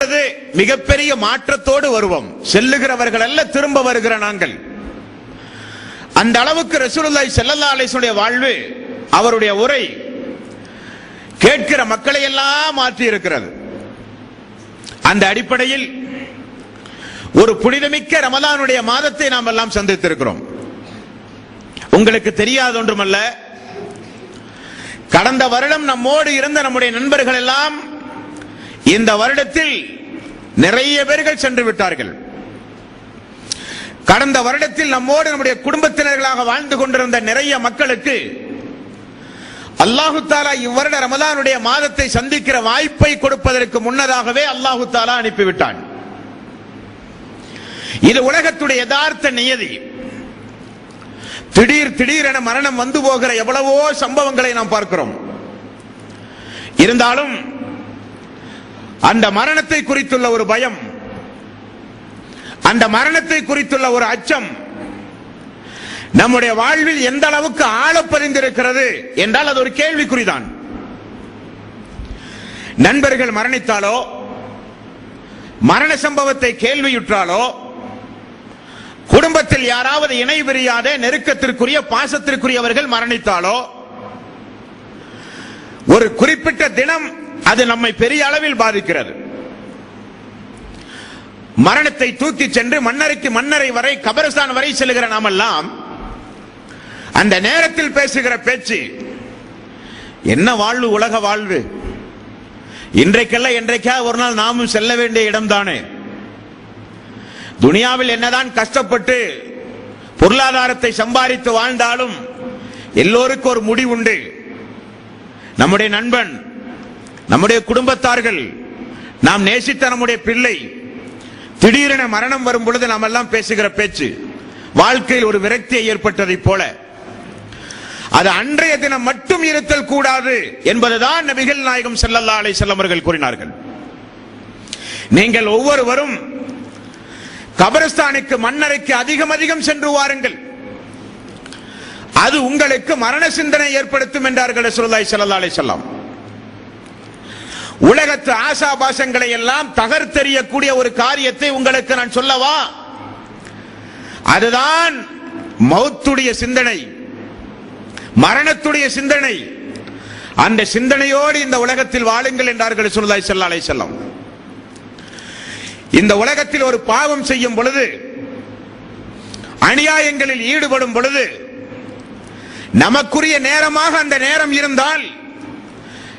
இப்பொழுது மிகப்பெரிய மாற்றத்தோடு வருவோம். செல்லுகிறவர்கள் அல்ல திரும்ப வருகிற நாங்கள். அந்த அளவுக்கு ரசூலுல்லாய் செல்லல்லா அலைஹி வாழ்வு அவருடைய உரை கேட்கிற மக்களை எல்லாம் மாற்றி இருக்கிறது. அந்த அடிப்படையில் ஒரு புனிதமிக்க ரமதானுடைய மாதத்தை நாம் எல்லாம் சந்தித்திருக்கிறோம். உங்களுக்கு தெரியாத ஒன்றுமல்ல கடந்த வருடம் நம்மோடு இருந்த நம்முடைய நண்பர்கள் எல்லாம் இந்த வருடத்தில் நிறைய பேர்கள் சென்று விட்டார்கள். கடந்த வருடத்தில் நம்மோடு நம்முடைய குடும்பத்தினர்களாக வாழ்ந்து கொண்டிருந்த நிறைய மக்களுக்கு அல்லாஹு தாலா இவ்வருட ரமதானுடைய மாதத்தை சந்திக்கிற வாய்ப்பை கொடுப்பதற்கு முன்னதாகவே அல்லாஹு தாலா அனுப்பிவிட்டான். இது உலகத்துடைய யதார்த்த நியதி. திடீர் திடீரென மரணம் வந்து போகிற எவ்வளவோ சம்பவங்களை நாம் பார்க்கிறோம். இருந்தாலும் அந்த மரணத்தை குறித்துள்ள ஒரு பயம். அந்த மரணத்தை குறித்துள்ள ஒரு அச்சம். நம்முடைய வாழ்வில் எந்த அளவுக்கு ஆழப்பறிந்திருக்கிறது என்றால் அது ஒரு கேள்விக்குறிதான். நண்பர்கள் மரணித்தாலோ மரண சம்பவத்தை கேள்வியுற்றாலோ குடும்பத்தில் யாராவது இணை பிரியாத நெருக்கத்திற்குரிய பாசத்திற்குரியவர்கள் மரணித்தாலோ ஒரு குறிப்பிட்ட தினம் அது நம்மை பெரிய அளவில் பாதிக்கிறது. மரணத்தை தூக்கி சென்று மன்னருக்கு மன்னரை வரை கபரஸ்தான் வரை செல்கிற நாமெல்லாம் அந்த நேரத்தில் பேசுகிற பேச்சு என்ன வாழ்வு உலக வாழ்வு? இன்றைக்கல்ல என்றைக்கா ஒரு நாள் நாமும் செல்ல வேண்டிய இடம்தானே துனியாவில் என்னதான் கஷ்டப்பட்டு பொருளாதாரத்தை சம்பாதித்து வாழ்ந்தாலும் எல்லோருக்கும் ஒரு முடிவுண்டு நம்முடைய நண்பன் நம்முடைய குடும்பத்தார்கள் நாம் நேசித்த நம்முடைய பிள்ளை திடீரென மரணம் வரும் பொழுது நாம் எல்லாம் பேசுகிற பேச்சு வாழ்க்கையில் ஒரு விரக்தியை ஏற்பட்டதை போல. அது அன்றைய தினம் மட்டும் இருத்தல் கூடாது என்பதுதான் நபிகள் நாயகம் செல்லல்லா அலை செல்லவர்கள் கூறினார்கள். நீங்கள் ஒவ்வொருவரும் கபரஸ்தானுக்கு மன்னரைக்கு அதிகம் அதிகம் சென்று வாருங்கள். அது உங்களுக்கு மரண சிந்தனை ஏற்படுத்தும் என்றார்கள் ரசூலுல்லாஹி ஸல்லல்லாஹு அலைஹி உலகத்து ஆசாபாசங்களை எல்லாம் தகர்த்தெறியக்கூடிய ஒரு காரியத்தை உங்களுக்கு நான் சொல்லவா? அதுதான் மௌத்துடைய சிந்தனை. மரணத்துடைய சிந்தனை. அந்த சிந்தனையோடு இந்த உலகத்தில் வாழுங்கள் என்றார்கள் ரசூலுல்லாஹி ஸல்லல்லாஹு அலைஹி இந்த உலகத்தில் ஒரு பாவம் செய்யும் பொழுது அநியாயங்களில் ஈடுபடும் பொழுது நமக்குரிய நேரமாக அந்த நேரம் இருந்தால்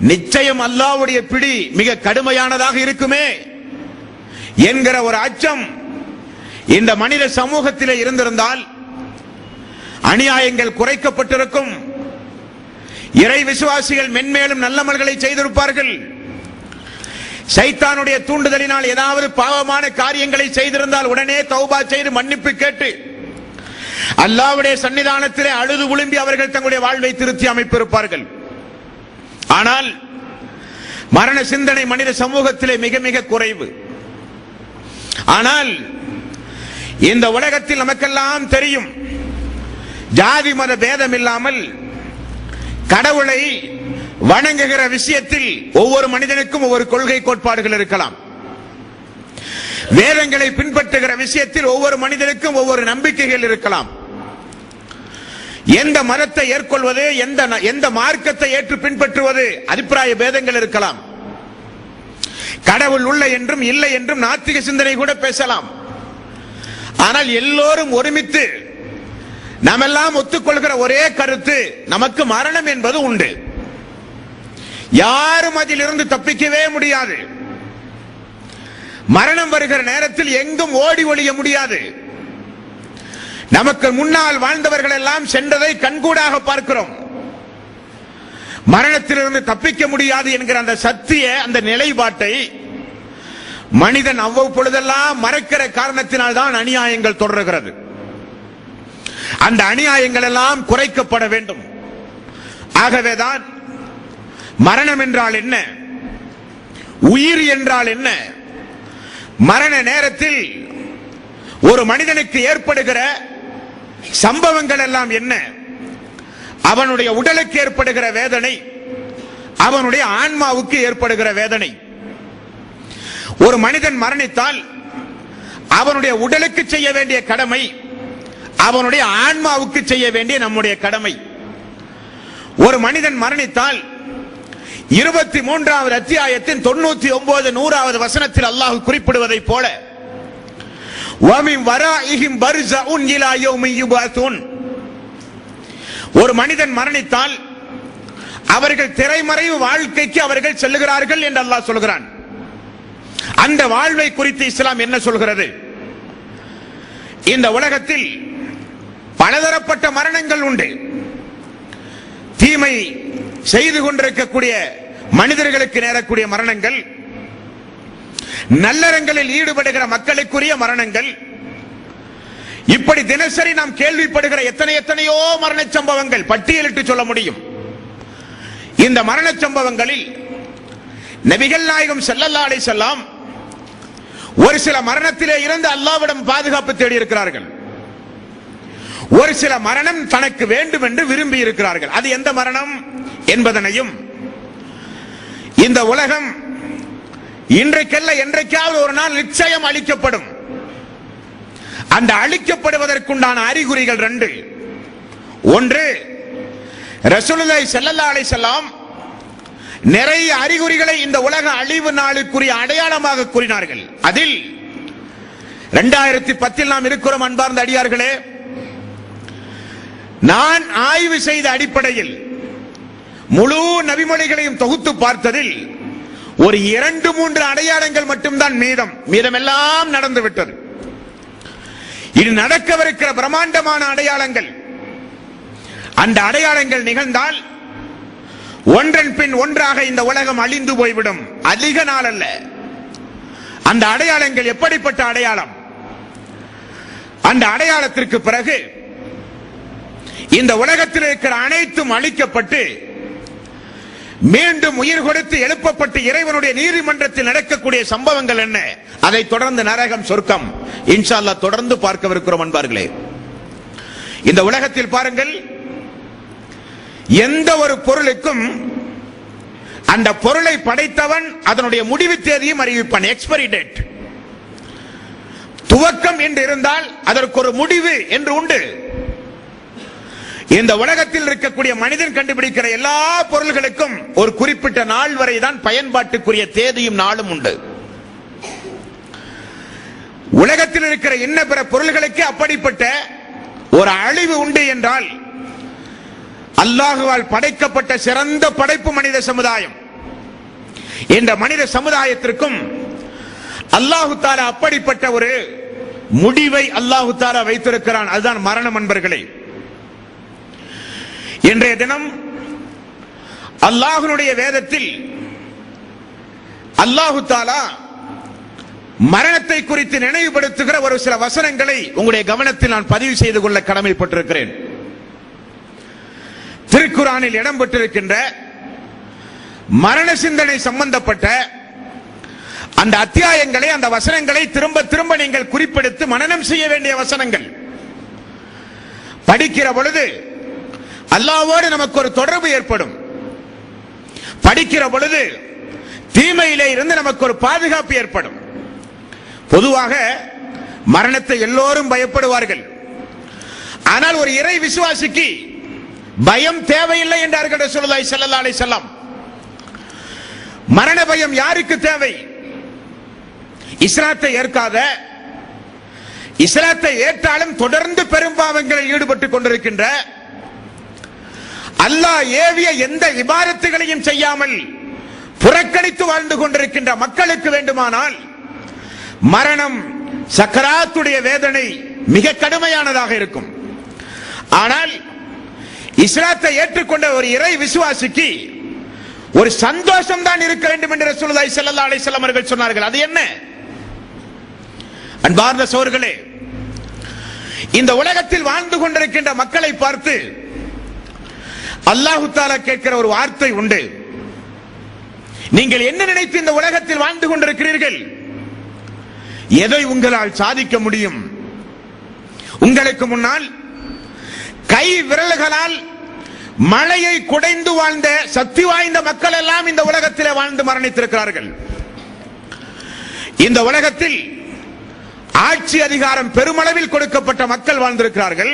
நிச்சயம் அல்லாவுடைய பிடி மிக கடுமையானதாக இருக்குமே என்கிற ஒரு அச்சம் இந்த மனித சமூகத்திலே இருந்திருந்தால் அநியாயங்கள் குறைக்கப்பட்டிருக்கும். இறை விசுவாசிகள் மென்மேலும் நல்லமல்களை செய்திருப்பார்கள். சைத்தானுடைய தூண்டுதலினால் ஏதாவது பாவமான காரியங்களை செய்திருந்தால் உடனே தௌபா செய்து மன்னிப்பு கேட்டு அல்லாவுடைய சன்னிதானத்திலே அழுது உளும்பி அவர்கள் தங்களுடைய வாழ்வை திருத்தி அமைப்பிருப்பார்கள். ஆனால் மரண சிந்தனை மனித சமூகத்திலே மிக மிக குறைவு. ஆனால் இந்த உலகத்தில் நமக்கெல்லாம் தெரியும் ஜாதி மத பேதம் இல்லாமல் கடவுளை வணங்குகிற விஷயத்தில் ஒவ்வொரு மனிதனுக்கும் ஒவ்வொரு கொள்கை கோட்பாடுகள் இருக்கலாம். வேதங்களை பின்பற்றுகிற விஷயத்தில் ஒவ்வொரு மனிதனுக்கும் ஒவ்வொரு நம்பிக்கைகள் இருக்கலாம். எந்த மதத்தை ஏற்கொள்வது எந்த ந- எந்த மார்க்கத்தை ஏற்று பின்பற்றுவது? அபிப்பிராய பேதங்கள் இருக்கலாம். கடவுள் உள்ள என்றும் இல்லை என்றும் நாத்திக சிந்தனை கூட பேசலாம். ஆனால் எல்லோரும் ஒருமித்து நாமெல்லாம் ஒத்துக்கொள்கிற ஒரே கருத்து நமக்கு மரணம் என்பது உண்டு. யாரும் அதிலிருந்து தப்பிக்கவே முடியாது. மரணம் வருகிற நேரத்தில் எங்கும் ஓடி ஒழிய முடியாது. நமக்கு முன்னால் வாழ்ந்தவர்கள் எல்லாம் சென்றதை கண்கூடாக பார்க்கிறோம். மரணத்திலிருந்து தப்பிக்க முடியாது என்கிற அந்த சத்திய அந்த நிலைப்பாட்டை மனிதன் அவ்வப்பொழுதெல்லாம் மறைக்கிற காரணத்தினால் தான் அநியாயங்கள் தொடர்கிறது. அந்த அநியாயங்கள் எல்லாம் குறைக்கப்பட வேண்டும். ஆகவேதான் மரணம் என்றால் என்ன? உயிர் என்றால் என்ன? மரண நேரத்தில் ஒரு மனிதனுக்கு ஏற்படுகிற சம்பவங்கள் எல்லாம் என்ன? அவனுடைய உடலுக்கு ஏற்படுகிற வேதனை அவனுடைய ஆன்மாவுக்கு ஏற்படுகிற வேதனை. ஒரு மனிதன் மரணித்தால் அவனுடைய உடலுக்கு செய்ய வேண்டிய கடமை அவனுடைய ஆன்மாவுக்கு செய்ய வேண்டிய நம்முடைய கடமை. ஒரு மனிதன் மரணித்தால் இருபத்தி மூன்றாவது அத்தியாயத்தின் தொண்ணூத்தி ஒன்பது நூறாவது வசனத்தில் அல்லாஹ் குறிப்பிடுவதைப் போல ஒரு மனிதன் மரணித்தால் அவர்கள் திரைமறைவு வாழ்க்கைக்கு அவர்கள் செல்லுகிறார்கள் என்று அல்லாஹ் சொல்கிறான். அந்த வாழ்வை குறித்து இஸ்லாம் என்ன சொல்கிறது? இந்த உலகத்தில் பலதரப்பட்ட மரணங்கள் உண்டு. தீமை செய்து கொண்டிருக்கக்கூடிய மனிதர்களுக்கு நேரக்கூடிய மரணங்கள் நல்லறங்களில் ஈடுபடுகிற மக்களுக்குரிய மரணங்கள். இப்படி தினசரி நாம் கேள்விப்படுகிற எத்தனை எத்தனையோ மரண சம்பவங்கள் பட்டியலிட்டு சொல்ல முடியும். இந்த மரண சம்பவங்களில் நபிகள் நாயகம் செல்லல்லா அலை செல்லாம் ஒரு சில மரணத்திலே இருந்து அல்லாவிடம் பாதுகாப்பு தேடி இருக்கிறார்கள். ஒரு சில மரணம் தனக்கு வேண்டும் என்று விரும்பி இருக்கிறார்கள். அது எந்த மரணம் என்பதனையும் இந்த உலகம் இன்றைக்கல்ல என்றைக்காவது ஒரு நாள் நிச்சயம் அளிக்கப்படும். அந்த அழிக்கப்படுவதற்குண்டான அறிகுறிகள் ரெண்டு. ஒன்று ரசூலுல்லாஹி ஸல்லல்லாஹு அலைஹி வஸல்லம் நிறைய அறிகுறிகளை இந்த உலக அழிவு நாளுக்குரிய அடையாளமாக கூறினார்கள். அதில் இரண்டாயிரத்தி பத்தில் நாம் இருக்கிறோம் அன்பார்ந்த அடியார்களே. நான் ஆய்வு செய்த அடிப்படையில் முழு நபிமொழிகளையும் தொகுத்து பார்த்ததில் ஒரு இரண்டு மூன்று அடையாளங்கள் மட்டும்தான் மீதம். மீதமெல்லாம் நடந்து விட்டது. இது நடக்கவிருக்கிற பிரம்மாண்டமான அடையாளங்கள். அந்த அடையாளங்கள் நிகழ்ந்தால் ஒன்றன் பின் ஒன்றாக இந்த உலகம் அழிந்து போய்விடும். அதிக நாள் அல்ல. அந்த அடையாளங்கள் எப்படிப்பட்ட அடையாளம்? அந்த அடையாளத்திற்கு பிறகு இந்த உலகத்தில் இருக்கிற அனைத்தும் அழிக்கப்பட்டு மீண்டும் உயிர் கொடுத்து எழுப்பப்பட்டு இறைவனுடைய நீதிமன்றத்தில் நடக்கக்கூடிய சம்பவங்கள் என்ன? அதை தொடர்ந்து நரகம் சொர்க்கம். இன்ஷால்லா தொடர்ந்து பார்க்கவிருக்கிறோம் அன்பார்களே. இந்த உலகத்தில் பாருங்கள் எந்த ஒரு பொருளுக்கும் அந்த பொருளை படைத்தவன் அதனுடைய முடிவு தேதியும் அறிவிப்பான். எக்ஸ்பைரி டேட் துவக்கம் என்று இருந்தால் அதற்கு ஒரு முடிவு என்று உண்டு. இந்த உலகத்தில் இருக்கக்கூடிய மனிதன் கண்டுபிடிக்கிற எல்லா பொருள்களுக்கும் ஒரு குறிப்பிட்ட நாள் வரைதான் பயன்பாட்டுக்குரிய தேதியும் நாளும் உண்டு. உலகத்தில் இருக்கிற இன்ன பிற பொருள்களுக்கு அப்படிப்பட்ட ஒரு அழிவு உண்டு என்றால் அல்லாஹுவால் படைக்கப்பட்ட சிறந்த படைப்பு மனித சமுதாயம் இந்த மனித சமுதாயத்திற்கும் அல்லாஹு தாலா அப்படிப்பட்ட ஒரு முடிவை அல்லாஹு தாலா வைத்திருக்கிறான். அதுதான் மரணம் அன்பர்களே. இன்றைய தினம் அல்லாஹுனுடைய வேதத்தில் அல்லாஹு தாலா மரணத்தை குறித்து நினைவுபடுத்துகிற ஒரு சில வசனங்களை உங்களுடைய கவனத்தில் நான் பதிவு செய்து கொள்ள கடமைப்பட்டிருக்கிறேன். திருக்குறானில் இடம்பெற்றிருக்கின்ற மரண சிந்தனை சம்பந்தப்பட்ட அந்த அத்தியாயங்களை அந்த வசனங்களை திரும்ப திரும்ப நீங்கள் குறிப்பெடுத்து மனனம் செய்ய வேண்டிய வசனங்கள். படிக்கிற பொழுது அல்லாவோடு நமக்கு ஒரு தொடர்பு ஏற்படும். படிக்கிற பொழுது தீமையிலே இருந்து நமக்கு ஒரு பாதுகாப்பு ஏற்படும். பொதுவாக மரணத்தை எல்லோரும் பயப்படுவார்கள். ஆனால் ஒரு இறை விசுவாசிக்கு பயம் தேவையில்லை என்றார்கள் சொல்லலாய் ஸல்லல்லாஹு அலைஹி மரண பயம் யாருக்கு தேவை? இஸ்லாத்தை ஏற்காத இஸ்லாத்தை ஏற்றாலும் தொடர்ந்து பெரும்பாவங்களில் ஈடுபட்டுக் கொண்டிருக்கின்ற அல்லாஹ் ஏவிய எந்த இபாரத்துகளையும் செய்யாமல் புறக்கணித்து வாழ்ந்து கொண்டிருக்கின்ற மக்களுக்கு வேண்டுமானால் மரணம் சக்கராத்துடைய வேதனை மிக கடுமையானதாக இருக்கும். ஆனால் இஸ்லாத்தை ஏற்றுக்கொண்ட ஒரு இறை விசுவாசிக்கு ஒரு சந்தோஷம் தான் இருக்க வேண்டும் என்று ரசூலுல்லாஹி ஸல்லல்லாஹு அலைஹி வஸல்லம் அவர்கள் சொன்னார்கள். அது என்ன? அன்பார்ந்த சோர்களே இந்த உலகத்தில் வாழ்ந்து கொண்டிருக்கின்ற மக்களை பார்த்து அல்லாஹு தாலா கேட்கிற ஒரு வார்த்தை உண்டு. நீங்கள் என்ன நினைத்து இந்த உலகத்தில் வாழ்ந்து கொண்டிருக்கிறீர்கள்? எதை உங்களால் சாதிக்க முடியும்? உங்களுக்கு முன்னால் கை விரல்களால் மழையை குடைந்து வாழ்ந்த சக்தி வாய்ந்த மக்கள் எல்லாம் இந்த உலகத்தில் வாழ்ந்து மரணித்திருக்கிறார்கள். இந்த உலகத்தில் ஆட்சி அதிகாரம் பெருமளவில் கொடுக்கப்பட்ட மக்கள் வாழ்ந்திருக்கிறார்கள்.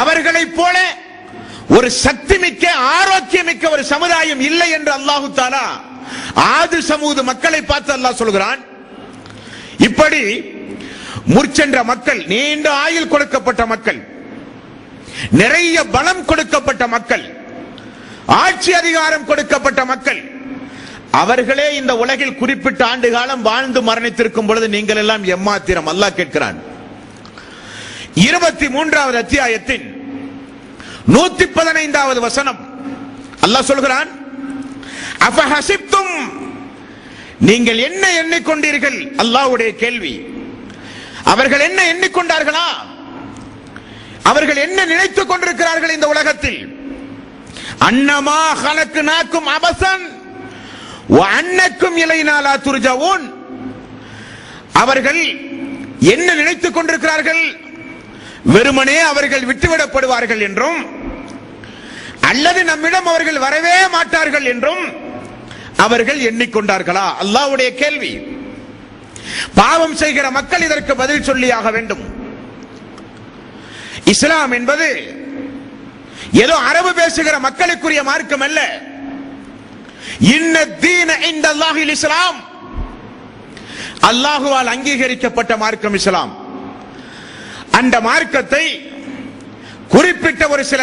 அவர்களைப் போல ஒரு சக்திமிக்க ஆரோக்கியமிக்க ஒரு சமுதாயம் இல்லை என்று அல்லாஹு தாலா ஆது சமூக மக்களை பார்த்து அல்லாஹ் சொல்கிறான். இப்படி முற்சென்ற மக்கள் நீண்ட ஆயுள் கொடுக்கப்பட்ட மக்கள் நிறைய பலம் கொடுக்கப்பட்ட மக்கள் ஆட்சி அதிகாரம் கொடுக்கப்பட்ட மக்கள் அவர்களே இந்த உலகில் குறிப்பிட்ட ஆண்டு காலம் வாழ்ந்து மரணித்திருக்கும் பொழுது நீங்கள் எல்லாம் எம்மாத்திரம்? அல்லாஹ் கேட்கிறான். இருபத்தி மூன்றாவது அத்தியாயத்தின் நூத்தி பதினைந்தாவது வசனம். அல்லாஹ் சொல்கிறான் அபஹசிப்தும் நீங்கள் என்ன எண்ணிக்கொண்டீர்கள்? அல்லாஹ்வுடைய கேள்வி. அவர்கள் என்ன எண்ணிக்கொண்டார்களா? அவர்கள் என்ன நினைத்துக் கொண்டிருக்கிறார்கள் இந்த உலகத்தில்? அன்னமா கலக்கு நாக்கும் அபசன் அன்னக்கும் இலைநாளா துர்ஜவோன். அவர்கள் என்ன நினைத்துக் கொண்டிருக்கிறார்கள்? வெறுமனே அவர்கள் விட்டுவிடப்படுவார்கள் என்றும் அல்லது நம்மிடம் அவர்கள் வரவே மாட்டார்கள் என்றும் அவர்கள் எண்ணிக்கொண்டார்களா? அல்லாஹ்வுடைய கேள்வி. பாவம் செய்கிற மக்கள் இதற்கு பதில் சொல்லியாக வேண்டும். இஸ்லாம் என்பது ஏதோ அரபு பேசுகிற மக்களுக்குரிய மார்க்கம் அல்ல. இன்ன தீன இந்த அல்லாஹில் இஸ்லாம். அல்லாஹுவால் அங்கீகரிக்கப்பட்ட மார்க்கம் இஸ்லாம். அந்த மார்க்கத்தை குறிப்பிட்ட ஒரு சில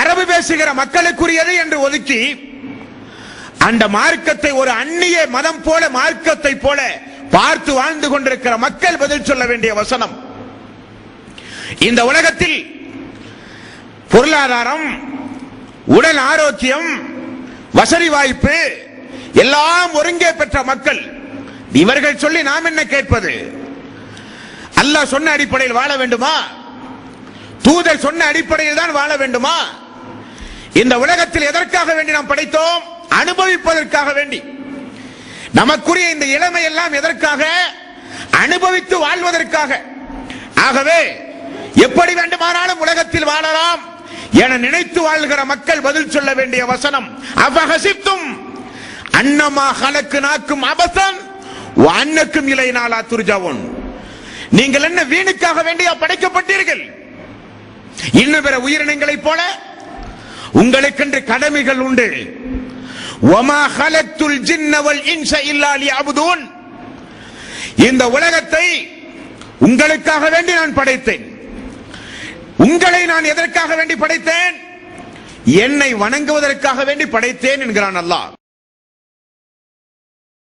அரபு பேசுகிற மக்களுக்குரியது என்று ஒதுக்கி அந்த மார்க்கத்தை ஒரு அந்நிய மதம் போல மார்க்கத்தை போல பார்த்து வாழ்ந்து கொண்டிருக்கிற மக்கள் பதில் சொல்ல வேண்டிய வசனம். இந்த உலகத்தில் பொருளாதாரம் உடல் ஆரோக்கியம் வசதி வாய்ப்பு எல்லாம் ஒருங்கே பெற்ற மக்கள். இவர்கள் சொல்லி நாம் என்ன கேட்பது? அல்லாஹ் சொன்ன அடிப்படையில் வாழ வேண்டுமா? தூதர் சொன்ன அடிப்படையில் தான் வாழ வேண்டுமா? இந்த உலகத்தில் எதற்காக வேண்டி நாம் படைத்தோம்? அனுபவிப்பதற்காக வேண்டி. நமக்குரிய இந்த இளமை எல்லாம் எதற்காக? அனுபவித்து வாழ்வதற்காக. ஆகவே எப்படி வேண்டுமானாலும் உலகத்தில் வாழலாம் என நினைத்து வாழ்கிற மக்கள் பதில் சொல்ல வேண்டிய வசனம் அபகசித்தும் அன்னமா கலக்கு நாக்கும் அபசன் அன்னக்கும் இலை நாளா துர்ஜாவும் நீங்கள் என்ன வீணுக்காக வேண்டியா படைக்கப்பட்டீர்கள்? இன்னும் பிற உயிரினங்களைப் போல உங்களுக்கென்று கடமைகள் உண்டு. ஒமா ஹலத்துல் ஜின்னவல் இன்ச இல்லாலி அபுதூன். இந்த உலகத்தை உங்களுக்காக வேண்டி நான் படைத்தேன். உங்களை நான் எதற்காக வேண்டி படைத்தேன்? என்னை வணங்குவதற்காக வேண்டி படைத்தேன் என்கிறான் அல்லாஹ்.